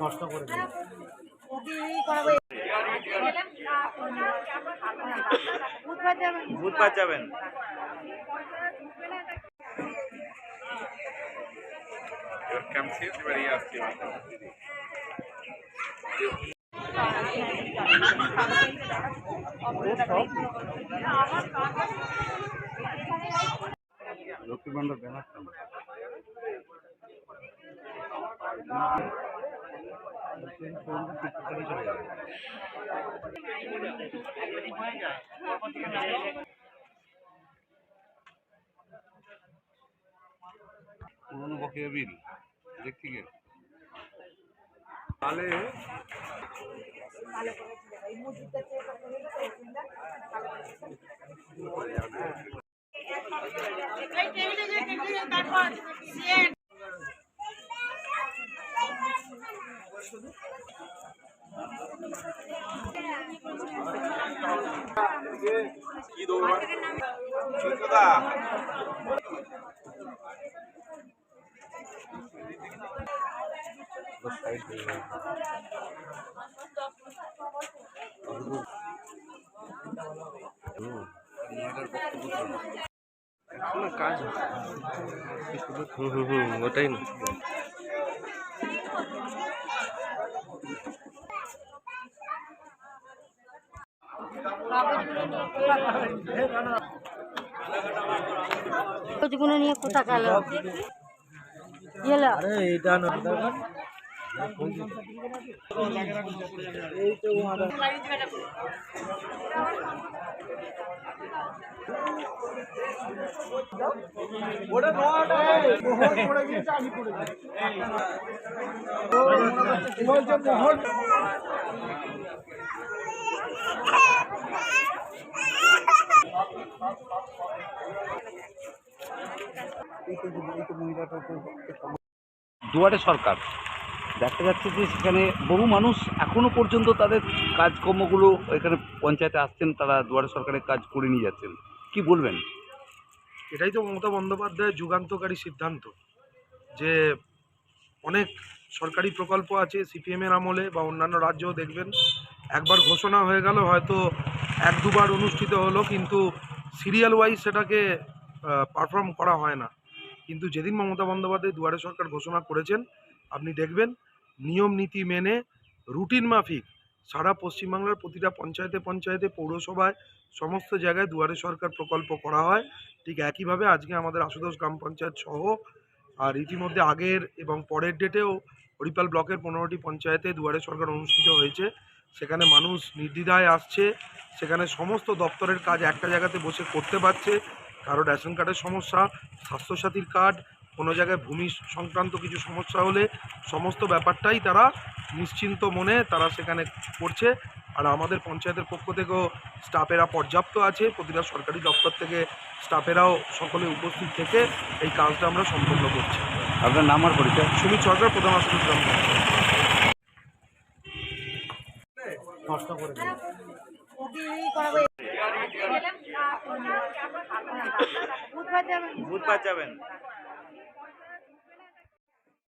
নষ্ট করে দিল। বুধবার যাবেন। লক্ষ্মী ভান্ডার ব্যানার পুরনো বকেয়া বিল দেখতে গেল। তাহলে কি দৌড় সুতদা সাইড হয়ে গেল। হুম, মেয়েটার বক্তব্য শোনো। এখনও কাজ হুম হুম হুম ওটাই না কাগজগুলো নিয়ে দুয়ারে সরকার। দেখা যাচ্ছে যে সেখানে বহু মানুষ এখনও পর্যন্ত তাদের কাজকর্মগুলো এখানে পঞ্চায়েতে আসছেন, তারা দুয়ারে সরকারের কাজ করে নিয়ে যাচ্ছেন। কি বলবেন? এটাই তো মমতা বন্দ্যোপাধ্যায়ের যুগান্তকারী সিদ্ধান্ত, যে অনেক সরকারি প্রকল্প আছে সিপিএমের আমলে বা অন্যান্য রাজ্যও দেখবেন। একবার ঘোষণা হয়ে গেল, হয়তো এক দুবার অনুষ্ঠিত হলো, কিন্তু সিরিয়াল ওয়াইজ সেটাকে পারফর্ম করা হয় না। কিন্তু যেদিন মমতা বন্দ্যোপাধ্যায় দুয়ারে সরকার ঘোষণা করেছেন, আপনি দেখবেন নিয়ম নীতি মেনে রুটিন মাফিক সারা পশ্চিমবাংলার প্রতিটা পঞ্চায়েতে পঞ্চায়েতে, পৌরসভায়, সমস্ত জায়গায় দুয়ারে সরকার প্রকল্প করা হয়। ঠিক একইভাবে আজকে আমাদের আশুতোষ গ্রাম পঞ্চায়েত সহ আর ইতিমধ্যে আগের এবং পরের ডেটেও হরিপাল ব্লকের পনেরোটি পঞ্চায়েতে দুয়ারে সরকার অনুষ্ঠিত হয়েছে। সেখানে মানুষ নির্দ্বিধায় আসছে, সেখানে সমস্ত দপ্তরের কাজ একটা জায়গাতে বসে করতে পারছে। কারও রেশন কার্ডের সমস্যা স্বাস্থ্যসাথীর কার্ড কোনো জায়গায় ভূমি সংক্রান্ত কিছু সমস্যা হলে সমস্ত ব্যাপারটাই তারা নিশ্চিন্ত মনে তারা সেখানে করছে। আর আমাদের পঞ্চায়েতের পক্ষ থেকেও স্টাফেরা পর্যাপ্ত আছে প্রতিটা সরকারি দপ্তর থেকে স্টাফেরাও সকলে উপস্থিত থেকে এই কাজটা আমরা সম্পন্ন করছি। আপনার নাম আর পরিচয়? সুমিত সরকার প্রধান আশুতোষ গ্রাম নষ্ট করে ভূত পাত যাবেন